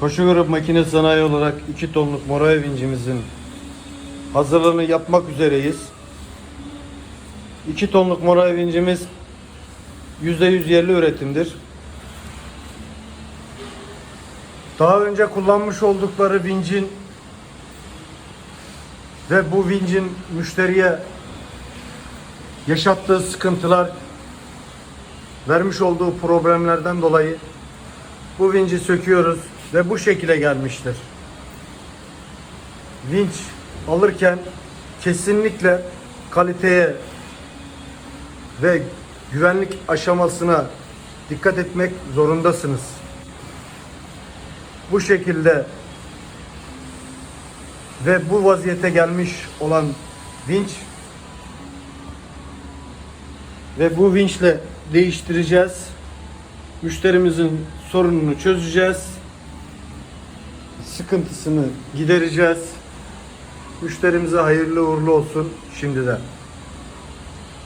Koşu grup makine sanayi olarak 2 tonluk moray vincimizin hazırlığını yapmak üzereyiz. 2 tonluk moray vincimiz %100 yerli üretimdir. Daha önce kullanmış oldukları vincin ve bu vincin müşteriye yaşattığı sıkıntılar vermiş olduğu problemlerden dolayı bu vinci söküyoruz ve bu şekilde gelmiştir. Vinç alırken kesinlikle kaliteye ve güvenlik aşamasına dikkat etmek zorundasınız. Bu şekilde ve bu vaziyete gelmiş olan vinç ve bu vinçle değiştireceğiz. Müşterimizin sorununu çözeceğiz. Sıkıntısını gidereceğiz. Müşterimize hayırlı uğurlu olsun şimdiden.